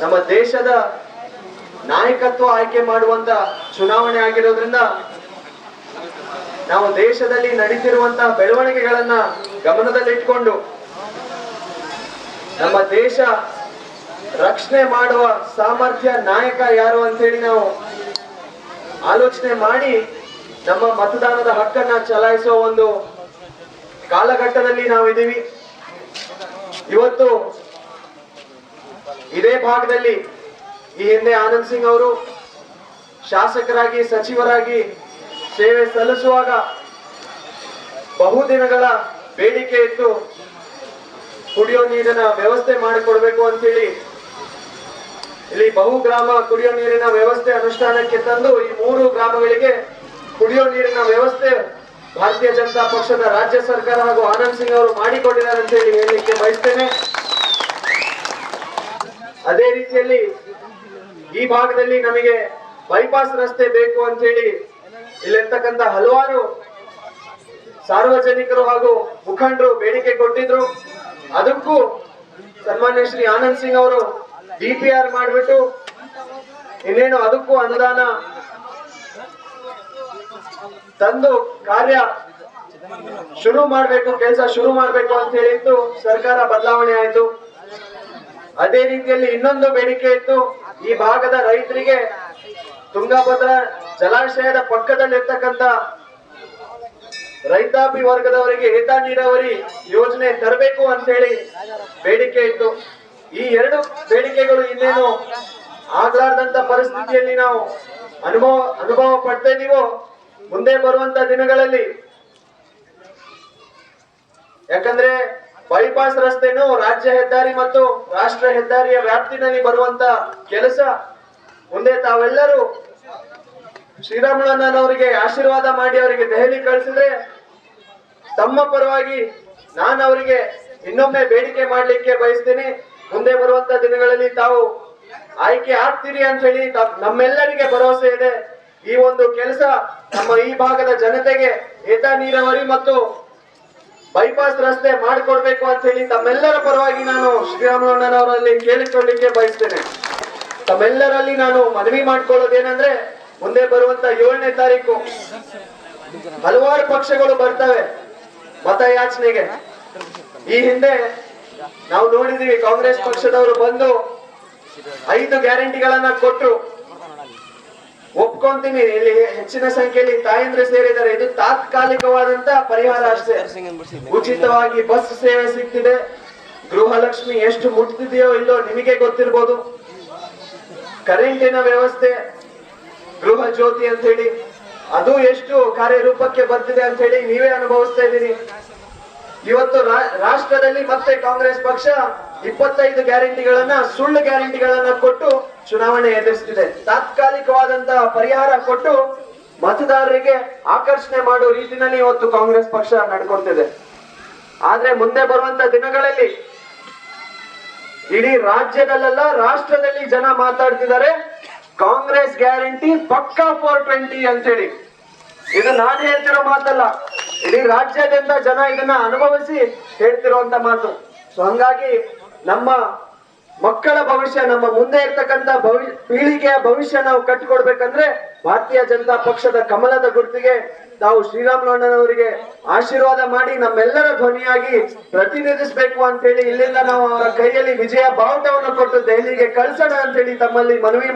ನಮ್ಮ ದೇಶದ ನಾಯಕತ್ವ ಆಯ್ಕೆ ಮಾಡುವಂತ ಚುನಾವಣೆ ಆಗಿರೋದ್ರಿಂದ ನಾವು ದೇಶದಲ್ಲಿ ನಡೀತಿರುವಂತ ಬೆಳವಣಿಗೆಗಳನ್ನ ಗಮನದಲ್ಲಿಟ್ಕೊಂಡು ನಮ್ಮ ದೇಶ ರಕ್ಷಣೆ ಮಾಡುವ ಸಾಮರ್ಥ್ಯ ನಾಯಕ ಯಾರು ಅಂತೇಳಿ ನಾವು ಆಲೋಚನೆ ಮಾಡಿ ನಮ್ಮ ಮತದಾನದ ಹಕ್ಕನ್ನ ಚಲಾಯಿಸುವ ಒಂದು ಕಾಲಘಟ್ಟದಲ್ಲಿ ನಾವಿದ್ದೀವಿ. ಇವತ್ತು ಇದೇ ಭಾಗದಲ್ಲಿ ಈ ಹಿಂದೆ ಆನಂದ್ ಸಿಂಗ್ ಅವರು ಶಾಸಕರಾಗಿ, ಸಚಿವರಾಗಿ ಸೇವೆ ಸಲ್ಲಿಸುವಾಗ ಬಹುದಿನಗಳ ಬೇಡಿಕೆ ಇತ್ತು ಕುಡಿಯೋ ನೀರಿನ ವ್ಯವಸ್ಥೆ ಮಾಡಿಕೊಡ್ಬೇಕು ಅಂತೇಳಿ ಇಲ್ಲಿ ಬಹು ಗ್ರಾಮ ಕುಡಿಯೋ ನೀರಿನ ವ್ಯವಸ್ಥೆ ಅನುಷ್ಠಾನಕ್ಕೆ ತಂದು ಈ ಮೂರು ಗ್ರಾಮಗಳಿಗೆ ಕುಡಿಯೋ ನೀರಿನ ವ್ಯವಸ್ಥೆ ಭಾರತೀಯ ಜನತಾ ಪಕ್ಷದ ರಾಜ್ಯ ಸರ್ಕಾರ ಹಾಗೂ ಆನಂದ್ ಸಿಂಗ್ ಅವರು ಮಾಡಿಕೊಟ್ಟಿದ್ದಾರೆ ಅಂತ ಹೇಳಿ ಹೇಳಲಿಕ್ಕೆ ಬಯಸ್ತೇನೆ. ಅದೇ ರೀತಿಯಲ್ಲಿ ಈ ಭಾಗದಲ್ಲಿ ನಮಗೆ ಬೈಪಾಸ್ ರಸ್ತೆ ಬೇಕು ಅಂತ ಹೇಳಿ ಇಲ್ಲಿರ್ತಕ್ಕಂಥ ಹಲವಾರು ಸಾರ್ವಜನಿಕರು ಹಾಗೂ ಮುಖಂಡರು ಬೇಡಿಕೆ ಕೊಟ್ಟಿದ್ರು. ಅದಕ್ಕೂ ಸನ್ಮಾನ್ಯ ಶ್ರೀ ಆನಂದ್ ಸಿಂಗ್ ಅವರು ಡಿಪಿಆರ್ ಮಾಡಿಬಿಟ್ಟು ಇನ್ನೇನು ಅದಕ್ಕೂ ಅನುದಾನ ತಂದು ಕಾರ್ಯ ಶುರು ಮಾಡಬೇಕು, ಕೆಲಸ ಶುರು ಮಾಡಬೇಕು ಅಂತ ಹೇಳಿದ್ದು ಸರ್ಕಾರ ಬದಲಾವಣೆ ಆಯ್ತು. ಅದೇ ರೀತಿಯಲ್ಲಿ ಇನ್ನೊಂದು ಬೇಡಿಕೆ ಇತ್ತು ಈ ಭಾಗದ ರೈತರಿಗೆ ತುಂಗಭದ್ರಾ ಜಲಾಶಯದ ಪಕ್ಕದಲ್ಲಿರ್ತಕ್ಕಂಥ ರೈತಾಪಿ ವರ್ಗದವರಿಗೆ ಹಿತ ನೀರಾವರಿ ಯೋಜನೆ ತರಬೇಕು ಅಂತ ಹೇಳಿ ಬೇಡಿಕೆ ಇತ್ತು. ಈ ಎರಡು ಬೇಡಿಕೆಗಳು ಇನ್ನೇನು ಆಗ್ಲಾರ್ದಂತ ಪರಿಸ್ಥಿತಿಯಲ್ಲಿ ನಾವು ಅನುಭವ ಅನುಭವ ಪಡ್ತಾ ಇದೀವೋ? ಮುಂದೆ ಬರುವಂತ ದಿನಗಳಲ್ಲಿ. ಯಾಕಂದ್ರೆ ಬೈಪಾಸ್ ರಸ್ತೆನು ರಾಜ್ಯ ಹೆದ್ದಾರಿ ಮತ್ತು ರಾಷ್ಟ್ರ ಹೆದ್ದಾರಿಯ ವ್ಯಾಪ್ತಿನಲ್ಲಿ ಬರುವಂತ ಕೆಲಸ. ಮುಂದೆ ತಾವೆಲ್ಲರೂ ಶ್ರೀರಾಮುಲಣ್ಣನವರಿಗೆ ಆಶೀರ್ವಾದ ಮಾಡಿ ಅವರಿಗೆ ದೆಹಲಿ ಕಳಿಸಿದ್ರೆ ತಮ್ಮ ಪರವಾಗಿ ನಾನು ಅವರಿಗೆ ಇನ್ನೊಮ್ಮೆ ಬೇಡಿಕೆ ಮಾಡಲಿಕ್ಕೆ ಬಯಸ್ತೇನೆ. ಮುಂದೆ ಬರುವಂತ ದಿನಗಳಲ್ಲಿ ತಾವು ಆಯ್ಕೆ ಆಗ್ತೀರಿ ಅಂತ ಹೇಳಿ ನಮ್ಮೆಲ್ಲರಿಗೆ ಭರವಸೆ ಇದೆ. ಈ ಒಂದು ಕೆಲಸ ನಮ್ಮ ಈ ಭಾಗದ ಜನತೆಗೆ ಏತ ನೀರಾವರಿ ಮತ್ತು ಬೈಪಾಸ್ ರಸ್ತೆ ಮಾಡಿಕೊಡ್ಬೇಕು ಅಂತ ಹೇಳಿ ತಮ್ಮೆಲ್ಲರ ಪರವಾಗಿ ನಾನು ಶ್ರೀರಾಮಣ್ಣನವರಲ್ಲಿ ಕೇಳಿಕೊಳ್ಳಿಕ್ಕೆ ಬಯಸ್ತೇನೆ. ತಮ್ಮೆಲ್ಲರಲ್ಲಿ ನಾನು ಮನವಿ ಮಾಡ್ಕೊಳ್ಳೋದೇನಂದ್ರೆ ಮುಂದೆ ಬರುವಂತ ಏಳನೇ ತಾರೀಕು ಹಲವಾರು ಪಕ್ಷಗಳು ಬರ್ತವೆ ಮತಯಾಚನೆಗೆ. ಈ ಹಿಂದೆ ನಾವು ನೋಡಿದೀವಿ ಕಾಂಗ್ರೆಸ್ ಪಕ್ಷದವರು ಬಂದು ಐದು ಗ್ಯಾರಂಟಿಗಳನ್ನ ಕೊಟ್ರು. ಒಪ್ಕೊಂತೀನಿ. ಇಲ್ಲಿ ಹೆಚ್ಚಿನ ಸಂಖ್ಯೆಯಲ್ಲಿ ತಾಯಂದ್ರೆ ಸೇರಿದ್ದಾರೆ. ಇದು ತಾತ್ಕಾಲಿಕವಾದಂತ ಪರಿಹಾರ ಅಷ್ಟೇ. ಉಚಿತವಾಗಿ ಬಸ್ ಸೇವೆ ಸಿಗ್ತಿದೆ ಗೃಹಲಕ್ಷ್ಮಿ ಎಷ್ಟು ಮುಟ್ತಿದೆಯೋ ಇಲ್ಲೋ ನಿಮಗೆ ಗೊತ್ತಿರ್ಬೋದು. ಕರೆಂಟಿನ ವ್ಯವಸ್ಥೆ, ಗೃಹ ಜ್ಯೋತಿ ಅಂತ ಹೇಳಿ. ಅದು ಎಷ್ಟು ಕಾರ್ಯರೂಪಕ್ಕೆ ಬರ್ತಿದೆ ಅಂತ ಹೇಳಿ ನೀವೇ ಅನುಭವಿಸ್ತಾ ಇದ್ದೀರಿ. ಇವತ್ತು ರಾಷ್ಟ್ರದಲ್ಲಿ ಮತ್ತೆ ಕಾಂಗ್ರೆಸ್ ಪಕ್ಷ ಇಪ್ಪತ್ತೈದು ಗ್ಯಾರಂಟಿಗಳನ್ನ, ಸುಳ್ಳು ಗ್ಯಾರಂಟಿಗಳನ್ನ ಕೊಟ್ಟು ಚುನಾವಣೆ ಎದುರಿಸುತ್ತಿದೆ ತಾತ್ಕಾಲಿಕವಾದಂತಹ ಪರಿಹಾರ ಕೊಟ್ಟು ಮತದಾರರಿಗೆ ಆಕರ್ಷಣೆ ಮಾಡೋ ರೀತಿಯಲ್ಲಿ ಇವತ್ತು ಕಾಂಗ್ರೆಸ್ ಪಕ್ಷ ನಡ್ಕೊಂತಿದೆ ಆದ್ರೆ ಮುಂದೆ ಬರುವಂತ ದಿನಗಳಲ್ಲಿ ಇಡೀ ರಾಜ್ಯದಲ್ಲೆಲ್ಲ ರಾಷ್ಟ್ರದಲ್ಲಿ ಜನ ಮಾತಾಡ್ತಿದ್ದಾರೆ. ಕಾಂಗ್ರೆಸ್ ಗ್ಯಾರಂಟಿ ಪಕ್ಕಾ ಫೋರ್ ಟ್ವೆಂಟಿ ಅಂತೇಳಿ. ಇದು ನಾನು ಹೇಳ್ತಿರೋ ಮಾತಲ್ಲ. ಇಡೀ ರಾಜ್ಯಾದ್ಯಂತ ಜನ ಇದನ್ನ ಅನುಭವಿಸಿ ಹೇಳ್ತಿರುವಂತ ಮಾತು. ಸೊ ಹಂಗಾಗಿ ನಮ್ಮ ಮಕ್ಕಳ ಭವಿಷ್ಯ, ನಮ್ಮ ಮುಂದೆ ಇರ್ತಕ್ಕಂತ ಭವಿ, ಪೀಳಿಗೆಯ ಭವಿಷ್ಯ ನಾವು ಕಟ್ಟಿಕೊಡ್ಬೇಕಂದ್ರೆ ಭಾರತೀಯ ಜನತಾ ಪಕ್ಷದ ಕಮಲದ ಗುರುತಿಗೆ ನಾವು ಶ್ರೀರಾಮುಲಣ್ಣನವರಿಗೆ ಆಶೀರ್ವಾದ ಮಾಡಿ ನಮ್ಮೆಲ್ಲರ ಧ್ವನಿಯಾಗಿ ಪ್ರತಿನಿಧಿಸಬೇಕು ಅಂತ ಹೇಳಿ ಇಲ್ಲಿಂದ ನಾವು ಅವರ ಕೈಯಲ್ಲಿ ವಿಜಯ ಬಾವುಟವನ್ನು ಕೊಟ್ಟು ದೆಹಲಿಗೆ ಕಳಿಸೋಣ ಅಂತ ಹೇಳಿ ತಮ್ಮಲ್ಲಿ ಮನವಿ